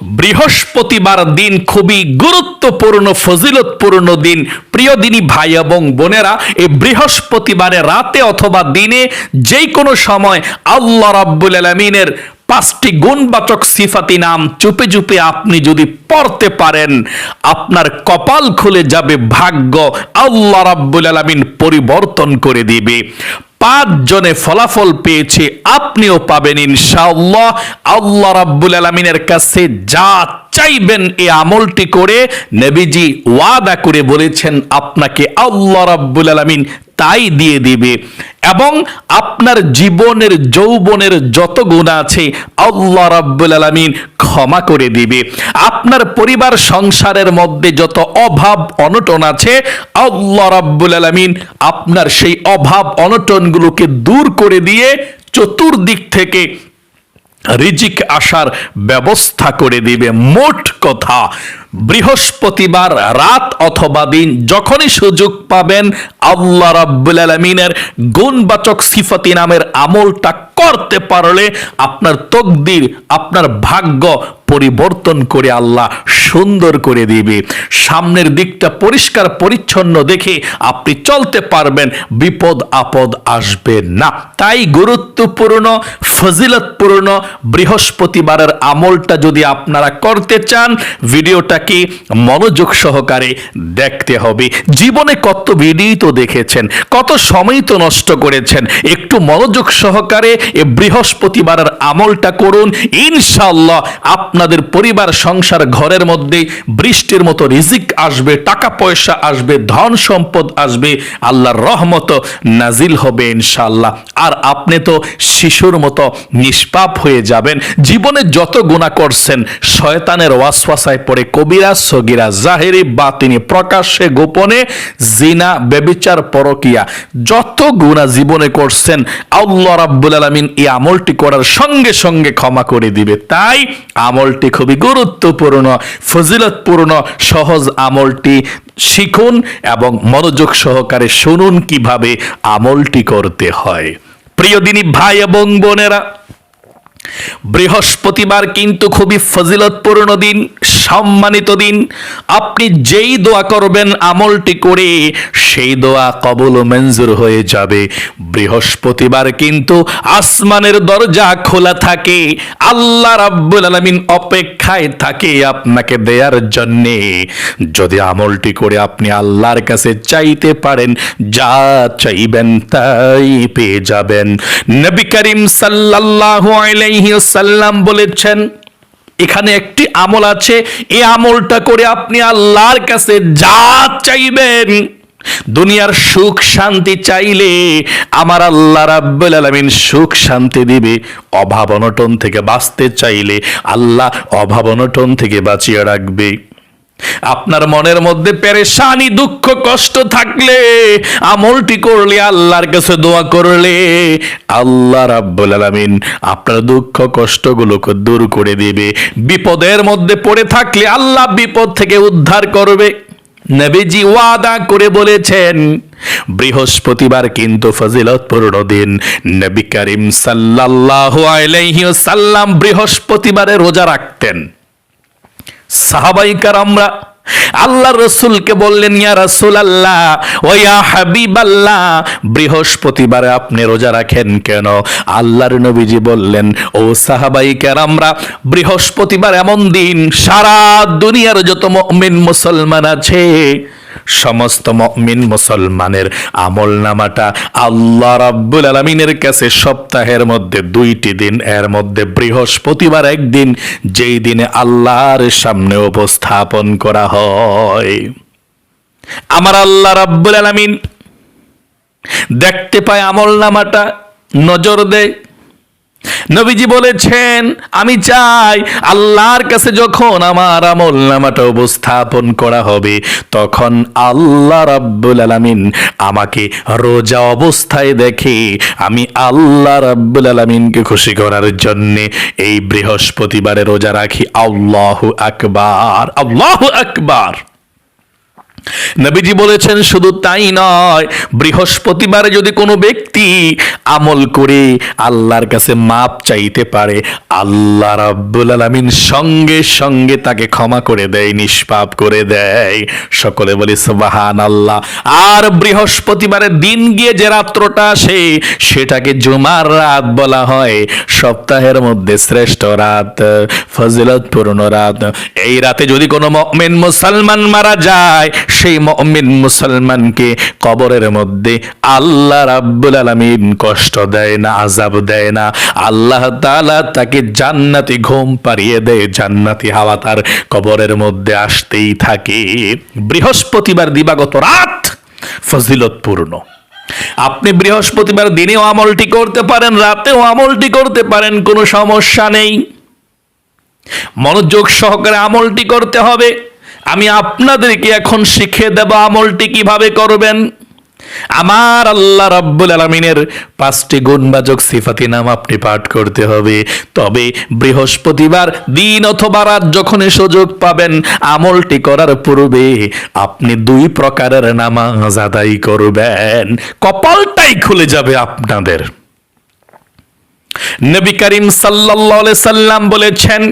বৃহস্পতিবার দিন খুবই গুরুত্বপূর্ণ, ফজিলতপূর্ণ দিন। প্রিয় দিনী ভাই এবং বোনেরা এই বৃহস্পতিবারে রাতে অথবা দিনে যেই কোনো সময় আল্লাহ রাব্বুল আলমিনের পাঁচটি গুণবাচক সিফাতি নাম চুপে চুপে আপনি যদি পড়তে পারেন, আপনার কপাল খুলে যাবে ভাগ্য আল্লাহ রাব্বুল আলমিন পরিবর্তন করে দিবে। পাঁচ জনে ফলাফল পেয়েছে আপনিও পাবেন ইনশাআল্লাহ। আল্লাহ রাব্বুল আলমিনের কাছে যা চাইবেন এই আমলটি করে নবীজি ওয়াদা করে বলেছেন, আপনাকে আল্লাহ রাব্বুল আলমিন তাই দিয়ে দিবে। এবং আপনার জীবনের, যৌবনের যত গুণ আছে, আল্লাহ রাব্বুল আলামিন ক্ষমা করে দিবে। আপনার পরিবার, সংসারের মধ্যে যত অভাব, অনটন আছে, আল্লাহ রাব্বুল আলামিন আপনার সেই অভাব, অনটনগুলোকে দূর করে দিয়ে চতুর্দিক থেকে রিজিক আসার ব্যবস্থা করে দিবে। মোট কথা বৃহস্পতিবার রাত অথবা দিন যখনই সুযোগ পাবেন আল্লাহ রাব্বুল আলমিনের গুণবাচক সিফতি নামের আমলটা করতে পারলে আপনার তকদির, আপনার ভাগ্য পরিবর্তন করে আল্লাহ সুন্দর করে দিবে। সামনের দিকটা পরিষ্কার, পরিচ্ছন্ন দেখে আপনি চলতে পারবেন, বিপদ, আপদ আসবে না। তাই গুরুত্বপূর্ণ, ফজিলতপূর্ণ বৃহস্পতিবারের আমলটা যদি আপনারা করতে চান ভিডিওটাকে মনোযোগ সহকারে দেখতে হবে। জীবনে কত ভিডিও তো দেখেছেন, কত সময় তো নষ্ট করেছেন, একটু মনোযোগ সহকারে এ বৃহস্পতিবারের আমলটা করুন। ইনশাল্লাহ আপনাদের পরিবার, সংসার, ঘরের মধ্যে বৃষ্টির মতো রিজিক আসবে, টাকা পয়সা আসবে, ধন সম্পদ আসবে, আল্লাহর রহমত নাজিল হবে ইনশাল্লাহ আর আপনি তো শিশুর মতো নিষ্পাপ হয়ে যাবেন। জীবনে যত গুণা করছেন, শয়তানের ওয়াসওয়াসায় পড়ে কবিরা, সগিরা, জাহেরি, বাতিনি, প্রকাশ্যে, গোপনে, জিনা বেবিচার পরকিয়া, যত গুণা জীবনে করছেন আল্লাহ রাব্বুল আলামিন এই আমলটি করার সঙ্গে সঙ্গে ক্ষমা করে দিবে। তাই আমলটি খুবই গুরুত্বপূর্ণ, ফজিলতপূর্ণ, সহজ আমলটি। শিখুন এবং মনোযোগ সহকারে শুনুন কীভাবে আমলটি করতে হয়। প্রিয় দিনী ভাই এবং বোনেরা বৃহস্পতিবার কিন্তু খুবই ফজিলতপূর্ণ দিন, সম্মানিত দিন। আপনি যেই দোয়া করবেন, আমলটি করে সেই দোয়া কবল মঞ্জুর হয়ে যাবে। বৃহস্পতিবার কিন্তু আসমানের দরজা খোলা থাকে। আল্লাহ রাব্বুল আলামিন অপেক্ষায় থাকে আপনাকে দেয়ার জন্যে। যদি আমলটি করে আপনি আল্লাহর কাছে চাইতে পারেন, যা চাইবেন তাই পেয়ে যাবেন। নবী করিম সাল্লাল্লাহু আলাইহি সাল্লাম বলেছেন, এখানে একটি আমল আছে। এই আমলটা করে আপনি আল্লাহর কাছে যা চাইবেন, দুনিয়ার সুখ শান্তি চাইলে আমার আল্লাহ রাব্বুল আলামিন সুখ শান্তি দিবে। অভাব অনটন থেকে বাঁচতে চাইলে আল্লাহ অভাব অনটন থেকে বাঁচিয়ে রাখবে। আপনার মনের মধ্যে পেরেশানি, দুঃখ, কষ্ট থাকলে আমলটি করলে, আল্লাহর কাছে দোয়া করলে, আল্লাহ রাব্বুল আলামিন আপনার দুঃখ, কষ্টগুলোকে দূর করে দিবে। বিপদের মধ্যে পড়ে থাকলে আল্লাহ বিপদ থেকে উদ্ধার করবে। নবীজি ওয়াদা করে বলেছেন, বৃহস্পতিবার কিন্তু ফজিলতপূর্ণ দিন। নবী করিম সাল্লাল্লাহু আলাইহি সাল্লাম বৃহস্পতিবারে রোজা রাখতেন। সাহাবাইকার আমরা আল্লাহ রসুলকে বললেন, ইয়া রসুল আল্লাহ ও ইয়া হাবিব আল্লাহ বৃহস্পতিবারে আপনি রোজা রাখেন কেন? আল্লাহর নবীজি বললেন, ও সাহাবাই আমরা বৃহস্পতিবার এমন দিন সারা দুনিয়ার যত মুমিন মুসলমান আছে সমস্ত মমিন মুসলমানের আমল নামাটা আল্লাহ রাব্বুল আলমিনের কাছে সপ্তাহের মধ্যে দুইটি দিন, এর মধ্যে বৃহস্পতিবার একদিন, যেই দিনে আল্লাহর সামনে উপস্থাপন করা হয়। আমার আল্লাহ রাব্বুল আলমিন দেখতে পায় আমল নামাটা নজর দেয় নবীজি বলেছেন, আমি চাই আল্লাহর কাছে যখন আমার আমল নামাটা উপস্থাপন করা হবে, তখন আল্লাহ রাব্বুল আলামিন আমাকে রোজা অবস্থায় দেখে, আমি আল্লাহ রাব্বুল আলামিনকে খুশি করার জন্যে এই বৃহস্পতিবারে রোজা রাখি। আল্লাহু আকবার আল্লাহু আকবার। নবীজি বলেছেন, শুধু তাই নয়, বৃহস্পতিবারে যদি কোনো ব্যক্তি আমল করে আল্লাহর কাছে মাপ চাইতে পারে, আল্লাহ রাব্বুল আলামিন সঙ্গে সঙ্গে তাকে ক্ষমা করে দেয়, নিষ্পাপ করে দেয়। সকলে বলি সুবাহান আল্লাহ আর বৃহস্পতিবারের দিন গিয়ে যে রাত্রটা আসে, সেটাকে জুমার রাত বলা হয়। সপ্তাহের মধ্যে শ্রেষ্ঠ রাত, ফজিলতপূর্ণ রাত। এই রাতে যদি কোনো মমিন মুসলমান মারা যায় সেই মমিন মুসলমানকে কবরের মধ্যে আল্লাহ রাব্বুল আলামিন কষ্ট দেয় না আজাব দেয় না। আল্লাহ তালা তাকে জান্নাতি ঘুম পাড়িয়ে দেয়, জান্নাতি হাওয়া তার কবরের মধ্যে আসতেই থাকে। বৃহস্পতিবার দিবাগত রাত ফজিলতপূর্ণ আপনি বৃহস্পতিবার দিনেও আমলটি করতে পারেন, রাতেও আমলটি করতে পারেন, কোনো সমস্যা নেই। মনোযোগ সহকারে আমলটি করতে হবে। আমি আপনাদেরকে এখন শিখে দেব আমলটি কীভাবে করবেন। আমার আল্লাহ রাব্বুল আলমিনের পাঁচটি গুণবাচক সিফাতি নাম আপনি পাঠ করতে হবে। তবে বৃহস্পতিবার দিন অথবা রাত যখনই সুযোগ পাবেন আমলটি করার পূর্বে আপনি দুই প্রকারের নামাজ আদায় করবেন। কপালটাই খুলে যাবে আপনাদের। নবী করিম সাল্লাল্লাহু আলাইহি সাল্লাম বলেছেন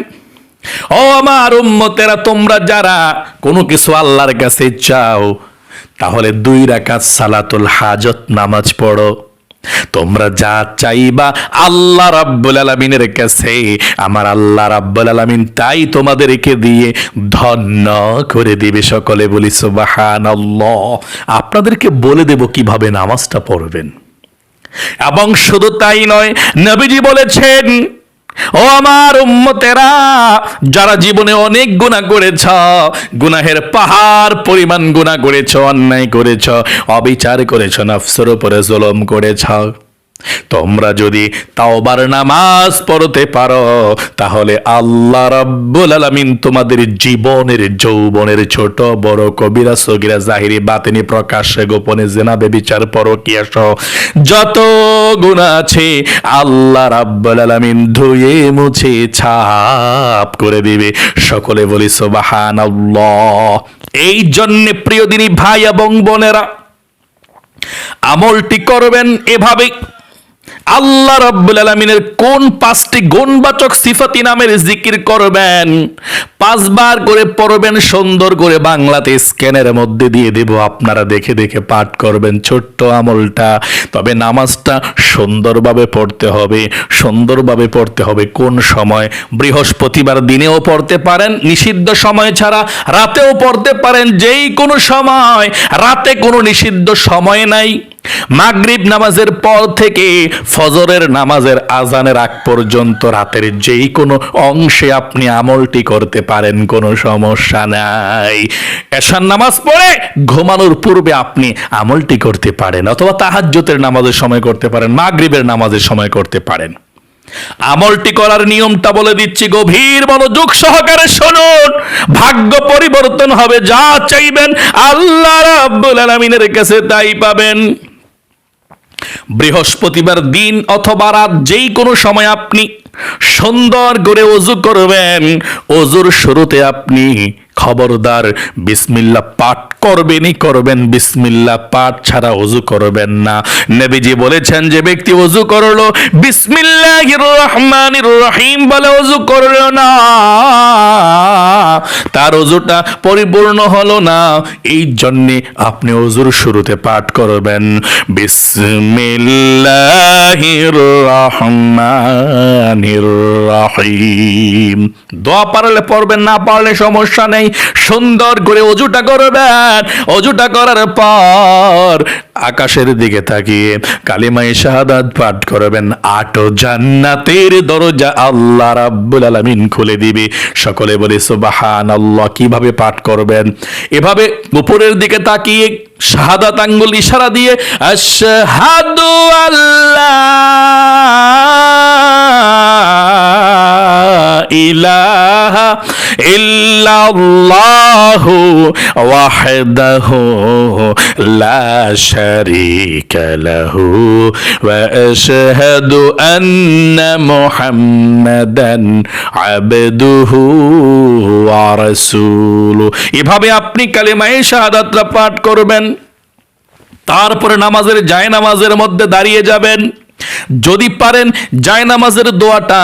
ও আমার উম্মতেরা, তোমরা যারা কোনো কিছু আল্লাহর কাছে চাও, তাহলে দুই রাকাত সালাতুল হাজত নামাজ পড়ো। তোমরা যা চাইবা আল্লাহ রাব্বুল আলামিনের কাছে, আমার আল্লাহ রাব্বুল আলামিন তাই তোমাদেরকে দিয়ে ধন্য করে দিবে। সকলে বলি, সুবহানাল্লাহ। আপনাদেরকে বলে দেব কীভাবে নামাজটা পড়বেন। এবং শুধু তাই নয়, নবীজি বলেছেন ও আমার উম্মতেরা, যারা জীবনে অনেক গুণা করেছ, গুনাহের পাহাড় পরিমাণ গুণা করেছ, অন্যায় করেছ, অবিচার করেছ, নফসের উপরে জুলুম করেছ। তোমরা যদি তাওবার নামাজ পড়তে পারো, তাহলে আল্লাহ রাব্বুল আলামিন তোমাদের জীবনের, যৌবনের ছোট, বড় কবিরা, সগিরা, জাহিরি, বাতিনি, প্রকাশ্যে, গোপনে জেনাবে বিচার পরকিয়া সহ যত গুণা আছে, আল্লাহ রাব্বুল আলামিন ধুয়ে, মুছে, ছাপ করে দিবে। সকলে বলি সুবহানাল্লাহ। এই জন্যে প্রিয় দিনী ভাই এবং বোনেরা, আমলটি করবেন এভাবে আল্লাহ রাব্বুল আলামিনের কোন পাঁচটি গুণবাচক সিফাতি নামের জিকির করবেন? পাঁচবার করে পড়বেন, সুন্দর করে বাংলাতে স্ক্যানের মধ্যে দিয়ে দেব। আপনারা দেখে দেখে পাঠ করবেন ছোট্ট আমলটা। তবে নামাজটা সুন্দরভাবে পড়তে হবে, সুন্দরভাবে পড়তে হবে। কোন সময়? বৃহস্পতিবার দিনেও পড়তে পারেন, নিষিদ্ধ সময় ছাড়া রাতেও পড়তে পারেন। যেই কোনো সময়, রাতে কোনো নিষিদ্ধ সময় নাই। মাগরিব নামাজের পর থেকে ফজরের নামাজের আজানের আগ পর্যন্ত রাতের যেই কোনো অংশে আপনি আমলটি করতে পারেন, কোনো সমস্যা নাই। এশার নামাজ পড়ে ঘুমানোর পূর্বে আপনি আমলটি করতে পারেন, অথবা তাহাজ্জতের নামাজের সময় করতে পারেন, মাগরিবের নামাজের সময় করতে পারেন। আমলটি করার নিয়মটা বলে দিচ্ছি, গভীর মনোযোগ সহকারে শুনুন। ভাগ্য পরিবর্তন হবে, যা চাইবেন আল্লাহ রাব্বুল আলামিনের কাছে তাই পাবেন। বৃহস্পতিবার দিন অথবা রাত যেই কোনো সময় আপনি সুন্দর করে অজু করবেন, অজুর শুরুতে আপনি খবরদার, বিসমিল্লা পাঠ করবেনই করবেন, বিসমিল্লা পাঠ ছাড়া অজু করবেন না। নবীজি বলেছেন যে ব্যক্তি অজু করল, বিসমিল্লাহির রহমানির রহিম বলে অজু করল না। তার অজুটা পরিপূর্ণ হলো না, এই জন্যে আপনি অজুর শুরুতে পাঠ করবেন, বিসমিল্লাহির রহমানির রহিম। দোয়া পারলে পড়বেন, না পারলে সমস্যা নেই। সুন্দর করে অজুটা করবেন। অজুটা করার পর আকাশের দিকে তাকিয়ে কালিমাই শাহাদাত পাঠ করবেন। আটো জান্নাতের দরজা আল্লাহ রাব্বুল আলামিন খুলে দিবে। সকলে বলে, সুবহানাল্লাহ কীভাবে পাঠ করবেন? এভাবে উপরের দিকে তাকিয়ে শাহাদাত আঙ্গুল ইশারা দিয়ে, আশহাদু আল্লাহ ইলাহা ইল্লাল্লাহু ওয়াহদাহু লা শারীকা লাহু ওয়া আশহাদু আন্না মুহাম্মাদান আবদুহু ওয়া রাসূলুহু এভাবে আপনি কালিমায়ে শাহাদাতটা পাঠ করবেন। তারপরে নামাজের জায় নামাজের মধ্যে দাঁড়িয়ে যাবেন। যদি পারেন জায় নামাজের দোয়াটা,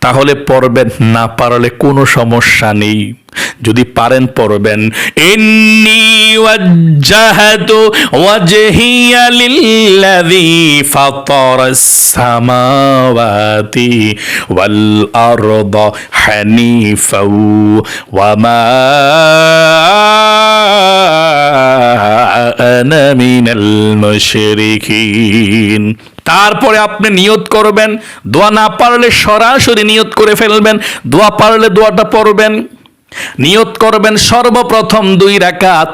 তাহলে পড়বেন। না পারলে কোনো সমস্যা নেই। যদি পারেন পড়বেন। ইন্নি ওয়াজ্জাহাতু ওয়াজহিয়া লিল্লাযী ফাতারাস সামাওয়াতি ওয়াল আরদা হানিফাও ওয়া আনা মিনাল মুশরিকিন। তারপরে আপনি নিয়ত করবেন। দোয়া না পারলে সরাসরি নিয়ত করে ফেলবেন। দোয়া পারলে দোয়াটা পড়বেন। নিয়ত করবেন সর্বপ্রথম দুই রাকাত,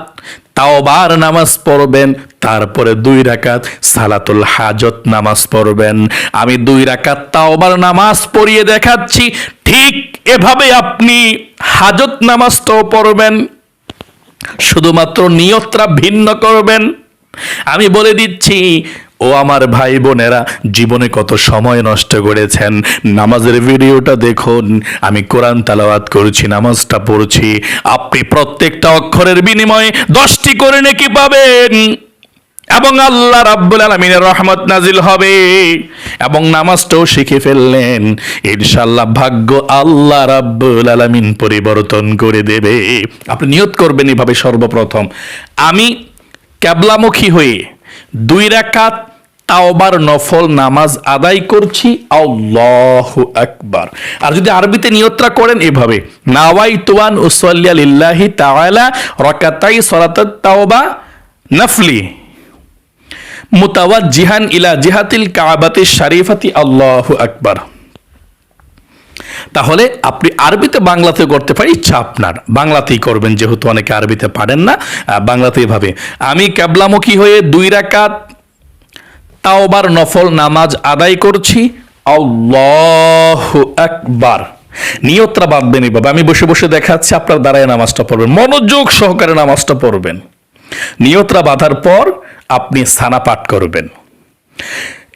তাওবার নামাজ পড়বেন, তারপরে দুই রাকাত সালাতুল হাজত নামাজ পড়বেন। আমি দুই রাকাত তাওবার নামাজ পড়িয়ে দেখাচ্ছি, ঠিক এভাবে আপনি হাজত নামাজটাও পড়বেন, শুধুমাত্র নিয়তরা ভিন্ন করবেন। আমি বলে দিচ্ছি ও আমার ভাই বোনেরা, জীবনে কত সময় নষ্ট করেছেন। নামাজের ভিডিওটা দেখুন, আমি কোরআন তালাওয়াত করছি, নামাজটা পড়ছি। আপনি প্রত্যেকটা অক্ষরের বিনিময়ে দশটি করে নাকি পাবেন। এবং আল্লাহ রাব্বুল আলমিনের রহমত নাজিল হবে। এবং নামাজটাও শিখে ফেললেন। ইনশাল্লাহ ভাগ্য আল্লাহ রাব্বুল আলমিন পরিবর্তন করে দেবে। আপনি নিয়ত করবেন এভাবে সর্বপ্রথম। আমি ক্যাবলামুখী হয়ে দুই রাকাত তাওবার নফল নামাজ আদায় করছি। আল্লাহ আকবার। আর যদি আরবিতে নিয়ত্রা করেন এভাবে নাওয়াই তুয়ান উসল্লিয়া লিল্লাহি তাআলা রাকাতাই সালাতাত তাওবা নফলি। মুতাওয়াজ্জিহান ইলা জিহাতিল কাবাতি শারিফাতি আল্লাহ আকবার। তাহলে আপনি আরবিতে বাংলাতে করতে পারি ইচ্ছা আপনার। বাংলাতেই করবেন, যেহেতু অনেকে আরবিতে পারেন না। বাংলাতেই ভাবে। আমি ক্যাবলামুখী হয়ে দুই রাকাত তাওবার নফল নামাজ আদায় করছি। আকবার। নিয়তরা বাঁধবেন এইভাবে আমি বসে বসে দেখাচ্ছি, আপনার দ্বারায় নামাজটা পড়বেন। মনোযোগ সহকারে নামাজটা পড়বেন। নিয়তরা বাঁধার পর আপনি সানা পাঠ করবেন।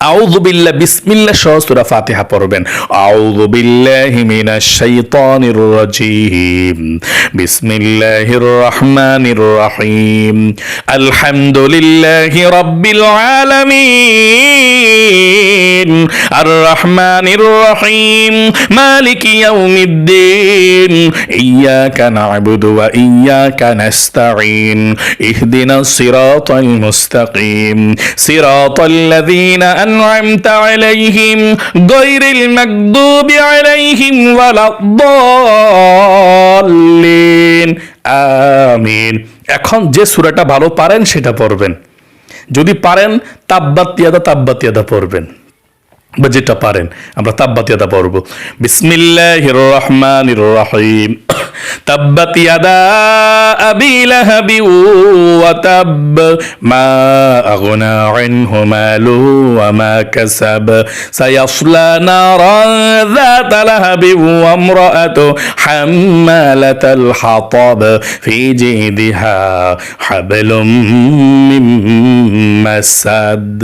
আউযু বিল্লাহ, বিসমিল্লাহ সহ সূরা ফাতিহা পড়বেন। আউযু বিল্লাহি মিনাশ শাইতানির রাজিম। বিসমিল্লাহির রহমানির রহিম। আলহামদুলিল্লাহি রাব্বিল আলামিন। আর রহমানির রহিম। মালিকি ইয়াউমিদ্দিন। ইয়াকা না'বুদু ওয়া ইয়াকা নাস্তাঈন। ইহদিনাস সিরাতাল أنعمت عليهم غير المكذوب عليهم ولا الضالين আমিন এখন যে সূরাটা ভালো পারেন সেটা পড়বেন যদি পারেন তাব্বাত ইয়াদা তাব্বাত ইয়াদা পড়বেন বা যেটা পারেন আমরা তাব্বাত ইয়াদা পড়ব বিসমিল্লাহির রহমানির রহিম তাব্বাত ইয়াদা আবি লাহাবি ওয়া তাব মা আগনা আনহু মালু ওয়া মা কাসাব সায়াসলা নারান ذات لهب وامرأته حمالة الحطب في جيدها حبل من مسد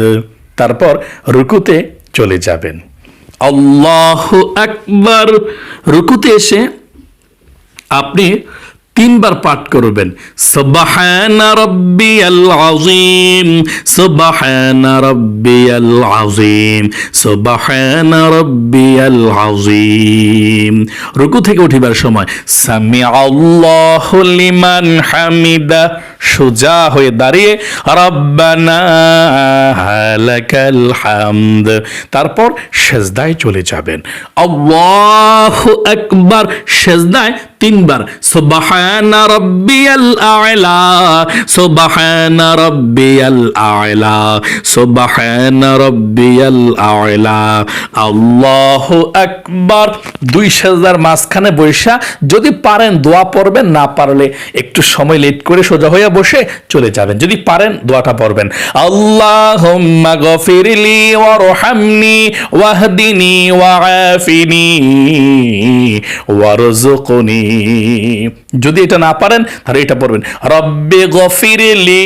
তারপর রুকুতে চলে যাবেন। আল্লাহ আকবার। রুকুতে এসে আপনি তিনবার পাঠ করবেন। রুকু থেকে উঠিবার সময় সামি আল্লাহু হামিদা। সোজা হয়ে দাঁড়িয়ে, রব্বানা হামদ। তারপর সেজদায় চলে যাবেন। আল্লাহু আকবার। সেজদায় তিনবার, সুবহানা রাব্বিয়াল আ'লা। সুবহানা রাব্বিয়াল আ'লা। সুবহানা রাব্বিয়াল আ'লা। আল্লাহু আকবার। দুই সেজদার মাঝখানে বৈশা, যদি পারেন দোয়া পড়বেন, না পারলে একটু সময় লেট করে সোজা হইয়া বসে চলে যাবেন। যদি পারেন দোয়াটা পড়বেন। আল্লাহুম্মা গফিরলি ওয়ারহামনি ওয়াহদিনি ওয়াআফিনি ওয়ারজুকনি যদি এটা না পারেন, তাহলে এটা পড়বেন। রব্বে গফিরলি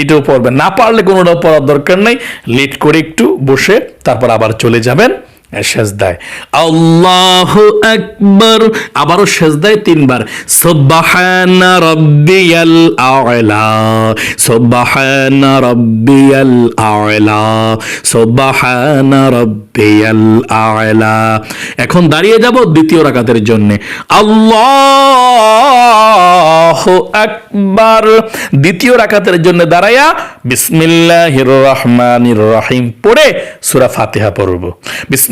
এটাও পড়বেন। না পারলে কোনোটা পড়ার দরকার নাই। লেট করে একটু বসে তারপর আবার চলে যাবেন। সেজদায়। আল্লাহু আবারও সেজদায় তিনবার। এখন দাঁড়িয়ে যাব দ্বিতীয় রাকাতের জন্য। আল্লাহ আকবার। দ্বিতীয় রাকাতের জন্য দাঁড়ায়া বিসমিল্লাহির রহমানির রহিম পড়ে সূরা ফাতিহা পড়ব।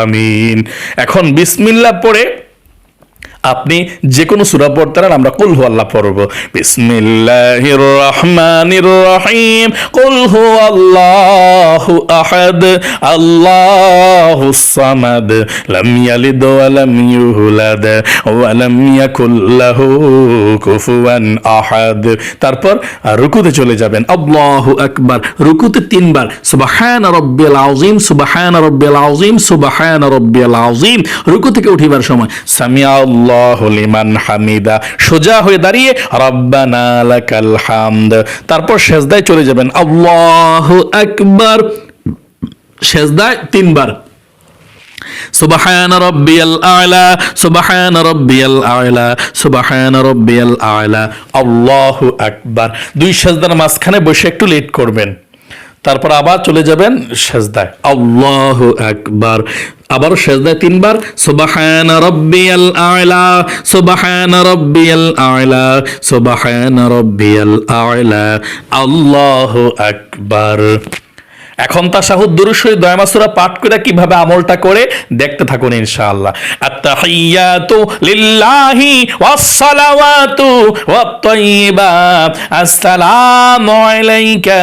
আমিন। এখন বিসমিল্লা পড়ে আপনি যে কোনো সূরা পড়তে পারেন আমরা কুল আল্লাহ পড়ব। বিসমিল্লাহির রহমানির রহিম কুল হু আল্লাহু আহাদ আল্লাহুস সামাদ। লাম ইয়ালিদ ওয়া লাম ইউলাদ ওয়া লাম ইয়াকুল লাহু কুফুয়ান আহাদ। তারপর রুকুতে চলে যাবেন। আল্লাহু আকবার, রুকুতে তিনবার। সুবহান রাব্বিয়াল আযীম, সুবহান রাব্বিয়াল আযীম, সুবহান রাব্বিয়াল আযীম। রুকু থেকে উঠিবার সময়। সামিয়া আল্লাহু লিমান হামিদা। সোজা হয়ে দাঁড়িয়ে, রব্বানা হামদ। তারপর শেষদায় চলে যাবেন, আল্লাহ একবার শেষদায় তিনবার। আকবার। দুই সেজদার মাঝখানে বসে একটু লেট করবেন। তারপর আবার চলে যাবেন সেজদায়। আল্লাহ একবার আবারও সেজদায় তিনবার। সুবাহান রব্বিয়াল আয়লা সুবাহান রব্বিয়াল আয়লা সুবাহান রব্বিয়াল আয়লা আল্লাহ আকবার। এখন তা তাশাহুদ দুরুশরী দয়ামাসুরা পাঠ করে কীভাবে আমলটা করে দেখতে থাকুন ইনশাআল্লাহ। আত্তাহিয়াতু লিল্লাহি ওয়াসসালাওয়াতু ওয়াত-তাইয়্যিবাত আসসালামু আলাইকা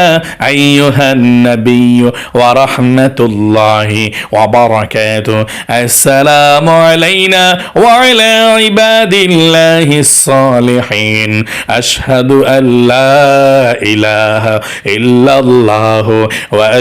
আইয়ুহান নাবিয়্যু ওয়া রাহমাতুল্লাহি ওয়া বারাকাতুহু। আসসালামু আলাইনা ওয়া আলা ইবাদিল্লাহিস সালিহিন আশহাদু আল লা ইলাহা ইল্লাল্লাহু ওয়া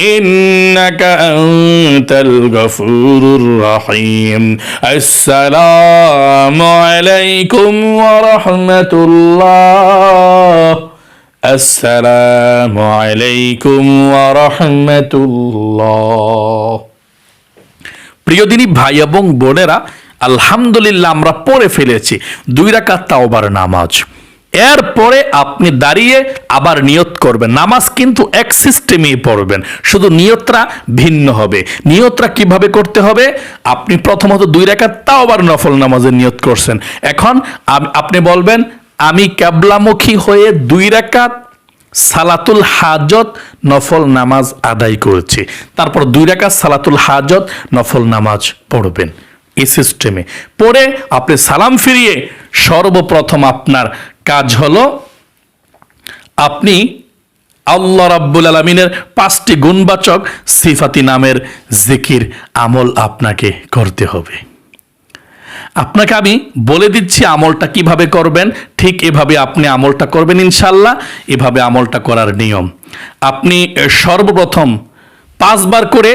إنك أنت الغفور الرحيم السلام عليكم ورحمة الله السلام عليكم ورحمة الله প্রিয় দিনী ভাই এবং বোনেরা আলহামদুলিল্লাহ আমরা পড়ে ফেলেছি দুই রাকাত তাওবার নামাজ এরপরে আপনি দাঁড়িয়ে আবার নিয়ত করবেন। নামাজ কিন্তু এক সিস্টেমেই পড়বেন। শুধু নিয়তরা ভিন্ন হবে। নিয়তরা কীভাবে করতে হবে? আপনি প্রথমত দুই রেখাত তাও আবার নফল নামাজের নিয়ত করছেন। এখন আপনি বলবেন, আমি ক্যাবলামুখী হয়ে দুই রেখাত সালাতুল হাজত নফল নামাজ আদায় করছি। তারপর দুই রাকাত সালাতুল হাজত নফল নামাজ পড়বেন। এই সিস্টেমে। পড়ে আপনি সালাম ফিরিয়ে সর্বপ্রথম আপনার কাজ হলো আপনি আল্লাহ রাব্বুল আলমিনের পাঁচটি গুণবাচক সিফাতি নামের জিকির, আমল আপনাকে করতে হবে। আপনাকে আমি বলে দিচ্ছি আমলটা কীভাবে করবেন, ঠিক এভাবে আপনি আমলটা করবেন ইনশাল্লাহ এভাবে আমলটা করার নিয়ম। আপনি সর্বপ্রথম পাঁচবার করে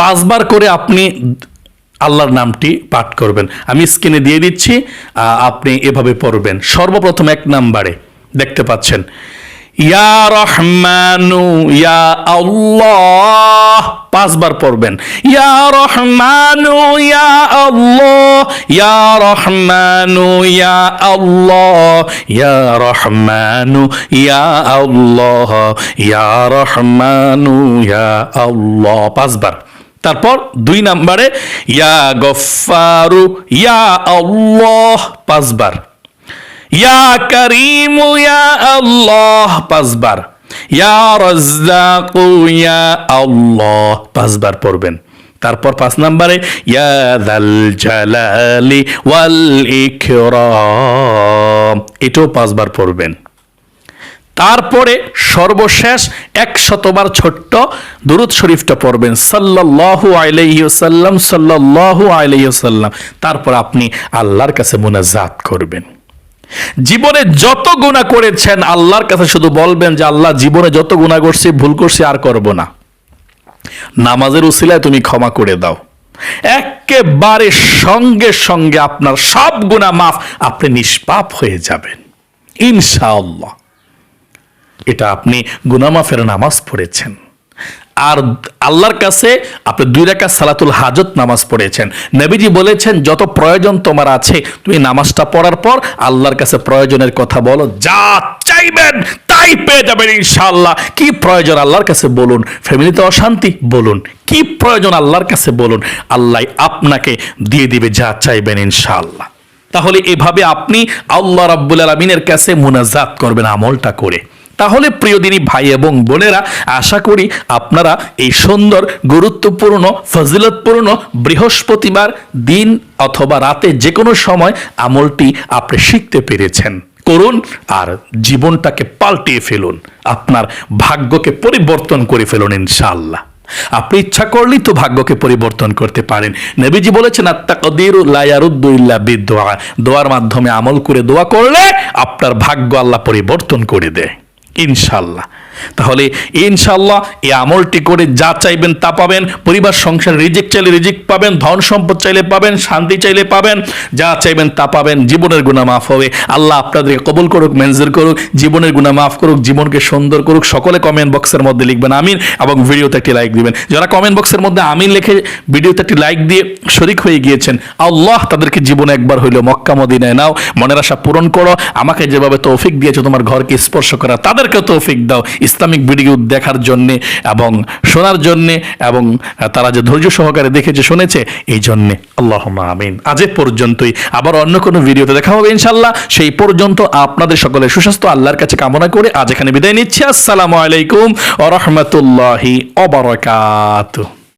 পাঁচবার করে আপনি আল্লাহর নামটি পাঠ করবেন। আমি স্ক্রিনে দিয়ে দিচ্ছি আপনি এভাবে পড়বেন। সর্বপ্রথম এক নাম্বারে দেখতে পাচ্ছেন, ইয়া রহমানু, ইয়া আল্লাহ পাঁচবার পড়বেন, ইয়া রহমানু, ইয়া আল্লাহ ইয়া রহমানু, ইয়া আল্লাহ ইয়া রহমানু, ইয়া আল্লাহ ইয়া রহমানু, ইয়া আল্লাহ পাঁচবার। তারপর দুই নাম্বারে, ইয়া গফারু ইয়া আল্লাহ, পাঁচবার। ইয়া করিমু, ইয়া আল্লাহ, পাঁচবার। ইয়া রাজ্জাকু, ইয়া আল্লাহ, পাঁচবার পড়বেন। তারপর পাঁচ নম্বরে, ইয়া দাল জালালি ওয়াল ইকরাম, এটাও পাঁচবার পড়বেন। তারপরে সর্বশেষ একশতবার ছোট্ট দুরুদ শরীফটা পড়বেন। ওয়াসাল্লাম, সাল্লাল্লাহু আলাইহি ওয়াসাল্লাম। তারপর আপনি আল্লাহর কাছে মুনাজাত করবেন। জীবনে যত গুনাহ করেছেন, আল্লাহর কাছে শুধু বলবেন যে, আল্লাহ, জীবনে যত গুনাহ করছি, ভুল করছি, আর করব না। নামাজের উসিলায় তুমি ক্ষমা করে দাও। একেবারে সঙ্গে সঙ্গে আপনার সব গুনাহ মাফ, আপনি নিষ্পাপ হয়ে যাবেন। ইনশাআল্লাহ। এটা আপনি গুনামাফের নামাজ পড়েছেন। আর আল্লাহর কাছে আপনি দুই রেখা সালাতুল হাজত নামাজ পড়েছেন। নবীজি বলেছেন, যত প্রয়োজন তোমার আছে, তুমি নামাজটা পড়ার পর আল্লাহর কাছে প্রয়োজনের কথা বলো। যা চাইবেন, তাই পেয়ে যাবেন ইনশাআল্লাহ। কি প্রয়োজন আল্লাহর কাছে বলুন? ফ্যামিলিতে অশান্তি? বলুন। কি প্রয়োজন আল্লাহর কাছে বলুন? আল্লাহ আপনাকে দিয়ে দিবে যা চাইবেন ইনশাআল্লাহ। তাহলে এভাবে আপনি আল্লাহ রাব্বুল আলমিনের কাছে মুনাজাত করবেন আমলটা করে। তাহলে প্রিয় দিনী ভাই এবং বোনেরা, আশা করি আপনারা এই সুন্দর, গুরুত্বপূর্ণ, ফজিলতপূর্ণ বৃহস্পতিবার দিন অথবা রাতে যে কোনো সময় আমলটি আপনি শিখতে পেরেছেন। করুন আর জীবনটাকে পাল্টিয়ে ফেলুন। আপনার ভাগ্যকে পরিবর্তন করে ফেলুন ইনশাআল্লাহ। আপনি ইচ্ছা করলেই তো ভাগ্যকে পরিবর্তন করতে পারেন। নবীজি বলেছেন আত্মা কদির লায়ারুদ্দু ইল্লা বিদোয়া দোয়ার মাধ্যমে আমল করে দোয়া করলে আপনার ভাগ্য আল্লাহ পরিবর্তন করে দেয়। ইনশাল্লাহ। তাহলে ইনশাল্লাহ এই আমলটি করে যা চাইবেন তা পাবেন। পরিবার, সংসার রিজিক চাইলে রিজিক পাবেন, ধন সম্পদ চাইলে পাবেন, শান্তি চাইলে পাবেন, যা চাইবেন তা পাবেন, জীবনের গুণা মাফ হবে। আল্লাহ আপনাদেরকে কবুল করুক, মেনজুর করুক, জীবনের গুণা মাফ করুক, জীবনকে সুন্দর করুক, সকলে কমেন্ট বক্সের মধ্যে লিখবেন আমিন এবং ভিডিওতে একটি লাইক দিবেন। যারা কমেন্ট বক্সের মধ্যে আমিন লিখে ভিডিওতে একটি লাইক দিয়ে শরিক হয়ে গিয়েছেন, আল্লাহ তাদেরকে জীবনে একবার হইল মক্কা, মদিনায় নাও। মনের আশা পূরণ করো। আমাকে যেভাবে তৌফিক দিয়েছ, তোমার ঘরকে স্পর্শ করা তাদেরকে তৌফিক দাও। ইসলামিক ভিডিও দেখার জন্যে এবং শোনার জন্যে এবং তারা যে ধৈর্য সহকারে দেখেছে, শুনেছে, এই জন্যে। আল্লাহ আমিন। আজের পর্যন্তই। আবার অন্য কোনো ভিডিওতে দেখা হবে ইনশাল্লাহ সেই পর্যন্ত আপনাদের সকলের সুস্বাস্থ্য, আল্লাহর কাছে কামনা করে আজ এখানে বিদায় নিচ্ছি। আসসালামু আলাইকুম রহমতুল্লাহি অবরকাত